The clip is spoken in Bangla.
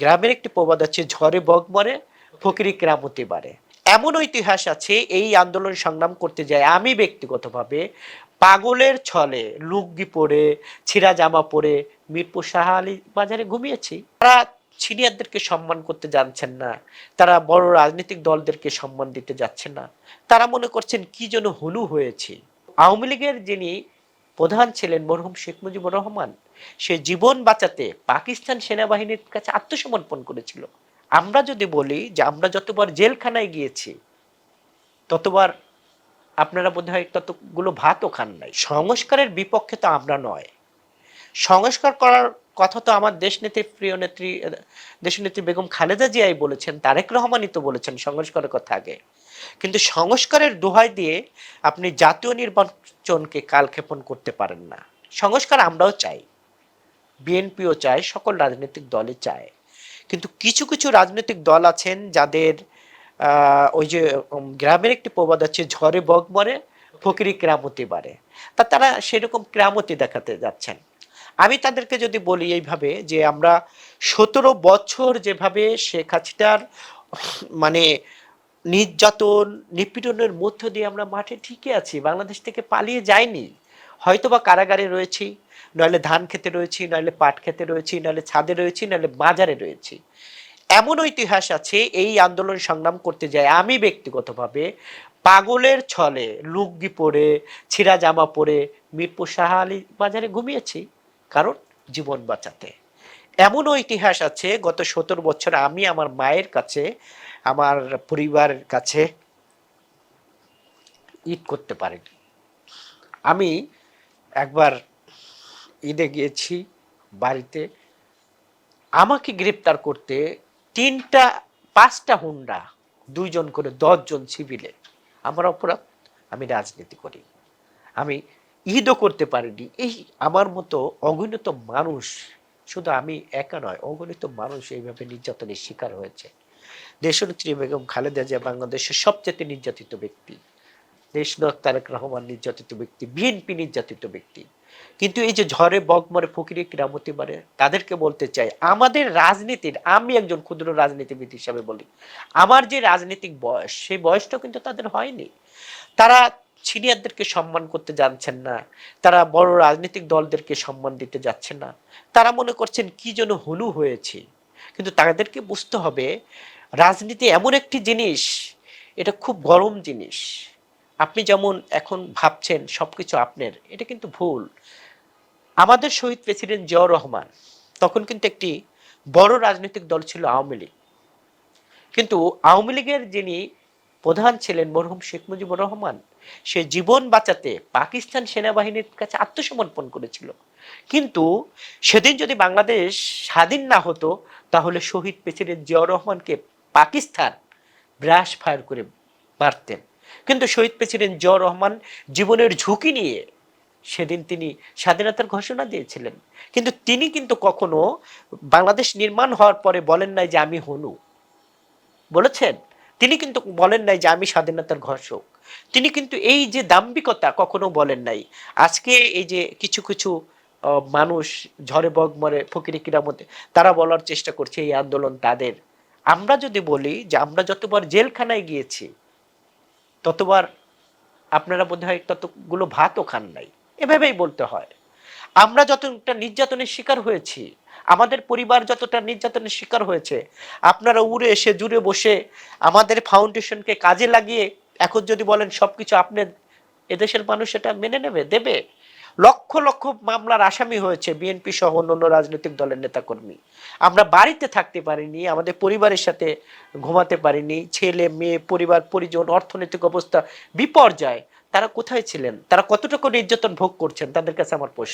গ্রামের একটি প্রবাদ আছে, ঝড়ে বগ মরে, ফকিরি কেরামতি বাড়ে এমন ইতিহাস আছে, এই আন্দোলন সংগ্রাম করতে যায়। আমি ব্যক্তিগতভাবে পাগলের ছলে লুঙ্গি পরে, ছিঁড়া জামা পরে মিরপুর শাহ আলী বাজারে ঘুমিয়েছি। তারা সিনিয়রদেরকে সম্মান করতে জানছেন না, তারা বড় রাজনৈতিক দলদেরকে সম্মান দিতে যাচ্ছেন না। তারা মনে করছেন, কি যেন হলু হয়েছে। আওয়ামী লীগের যিনি প্রধান ছিলেন মরহুম শেখ মুজিবুর রহমান। সে জীবন বাঁচাতে পাকিস্তান সেনাবাহিনীর কাছে আত্মসমর্পণ করেছিল। আমরা যদি বলি যে আমরা যতবার জেলখানায় গিয়েছি, ততবার আপনারা বোধ হয় ততগুলো ভাতও খান নাই। সংস্কারের বিপক্ষে তো আমরা নয়। সংস্কার করার কথা তো আমার দেশনেত্রী, প্রিয় নেত্রী, দেশনেত্রী বেগম খালেদা জিয়াই বলেছেন, তারেক রহমানই তো বলেছেন সংস্কারের কথা আগে। কিন্তু সংস্কারের দোহাই দিয়ে আপনি জাতীয় নির্বাচনকে কালক্ষেপণ করতে পারেন না। সংস্কার আমরাও চাই। বিএনপিও চায়, সকল রাজনৈতিক দলই চায়। কিন্তু কিছু কিছু রাজনৈতিক দল আছেন যাদের ওই যে গ্রামের একটি প্রবাদ আছে, ঝড়ে বগ মরে, ফকিরি ক্রামতি বাড়ে তা তারা সেরকম ক্রামতি দেখাতে যাচ্ছেন। আমি তাদেরকে যদি বলি এইভাবে যে আমরা সতেরো বছর যেভাবে শেখ হাসিনার মানে নির্যাতন, নিপীড়নের মধ্য দিয়ে আমরা মাঠে ঠিকই আছি, বাংলাদেশ থেকে পালিয়ে যাইনি। হয়তোবা কারাগারে রয়েছি, নইলে ধান খেতে রয়েছি, নইলে পাট খেতে রয়েছি, নইলে ছাদে রয়েছি, নইলে বাজারে রয়েছি। এমন ইতিহাস আছে, এই আন্দোলন সংগ্রাম করতে যায় আমি ব্যক্তিগতভাবে, পাগলের ছলে লুঙ্গি পরে ছিঁড়া জামা পরে মিরপুর শাহ আলী বাজারে ঘুমিয়েছি, কারণ জীবন বাঁচাতে। এমনও ইতিহাস আছে, গত সতেরো বছর আমি আমার মায়ের কাছে আমার পরিবারের কাছে ঈদ করতে পারিনি। আমি একবার ঈদে গিয়েছি বাড়িতে। আমাকে গ্রেপ্তার করতে তিনটা, পাঁচটা হুন্ডা, দুইজন করে দশজন সিভিলে। আমার অপরাধ, আমি রাজনীতি করি। আমি ঈদও করতে পারিনি। এই আমার মতো অগণিত মানুষ, শুধু আমি একা নয়, অগণিত মানুষ এইভাবে নির্যাতনের শিকার হয়েছে। দেশনেত্রী বেগম খালেদা জিয়া বাংলাদেশের সবচেয়ে নির্যাতিত ব্যক্তি। দেশনাথ তারেক রহমান নির্যাতিত ব্যক্তি, বিএনপি নির্যাতিত ব্যক্তি। কিন্তু এই যে ঝড়ে, বগমরে, ফকিরে কিরামতি মারে, তাদেরকে বলতে চাই, আমাদের রাজনীতির, আমি একজন ক্ষুদ্র রাজনীতিবিদ হিসাবে বলি, আমার যে রাজনৈতিক বয়স, সেই বয়সটাও কিন্তু তাদের হয়নি। তারা সিনিয়রদেরকে সম্মান করতে জানছেন না, তারা বড় রাজনৈতিক দলদেরকে সম্মান দিতে যাচ্ছেন না। তারা মনে করছেন, কি যেন হলু হয়েছে। কিন্তু তাদেরকে বুঝতে হবে, রাজনীতি এমন একটি জিনিস, এটা খুব গরম জিনিস। আপনি যেমন এখন ভাবছেন সব কিছু আপনার, এটা কিন্তু ভুল। আমাদের শহীদ প্রেসিডেন্ট জিয়াউর রহমান তখন কিন্তু একটি বড় রাজনৈতিক দল ছিল আওয়ামী লীগ। কিন্তু আওয়ামী লীগের যিনি প্রধান ছিলেন মরহুম শেখ মুজিবুর রহমান। সে জীবন বাঁচাতে পাকিস্তান সেনাবাহিনীর কাছে আত্মসমর্পণ করেছিল। কিন্তু সেদিন যদি বাংলাদেশ স্বাধীন না হতো, তাহলে শহীদ প্রেসিডেন্ট জিয়াউর রহমানকে পাকিস্তান ব্রাশ ফায়ার করে মারতেন। কিন্তু শহীদ প্রেসিডেন্ট জিয়াউর রহমান জীবনের ঝুঁকি নিয়ে সেদিন তিনি স্বাধীনতার ঘোষণা দিয়েছিলেন। কিন্তু তিনি কিন্তু কখনো বাংলাদেশ নির্মাণ হওয়ার পরে বলেন নাই যে আমি হনু। বলেছেন? তিনি কিন্তু বলেন নাই যে আমি স্বাধীনতার ঘোষক। তিনি কিন্তু এই যে দাম্ভিকতা কখনো বলেন নাই। আজকে এই যে কিছু কিছু মানুষ ঝড়ে বগ মরে ফকিরি কিরামতে, তারা বলার চেষ্টা করছে এই আন্দোলন তাদের। আমরা যদি বলি যে আমরা যতবার জেলখানায় গিয়েছি, ততবার আপনারা বোধ হয় ততগুলো ভাতও খান নাই। এভাবেই বলতে হয়। আমরা যতটা নির্যাতনের শিকার হয়েছি আমাদের পরিবার যতটা নির্যাতনের শিকার হয়েছে, আপনারা উড়ে এসে, জুড়ে বসে আমাদের ফাউন্ডেশনকে কাজে লাগিয়ে, এখন যদি বলেন সবকিছু আপনার এদেশের মানুষ এটা মেনে নেবে, দেবে। লক্ষ লক্ষ মামলার আসামি হয়েছে বিএনপি সহ অন্যান্য রাজনৈতিক দলের নেতাকর্মী। আমরা বাড়িতে থাকতে পারিনি, আমাদের পরিবারের সাথে ঘুমাতে পারিনি, ছেলে, মেয়ে, পরিবার, পরিজন, অর্থনৈতিক অবস্থা বিপর্যয়। তারা কোথায় ছিলেন? তারা কতটুকু নির্যাতন ভোগ করছেন? তাদের কাছে আমার প্রশ্ন।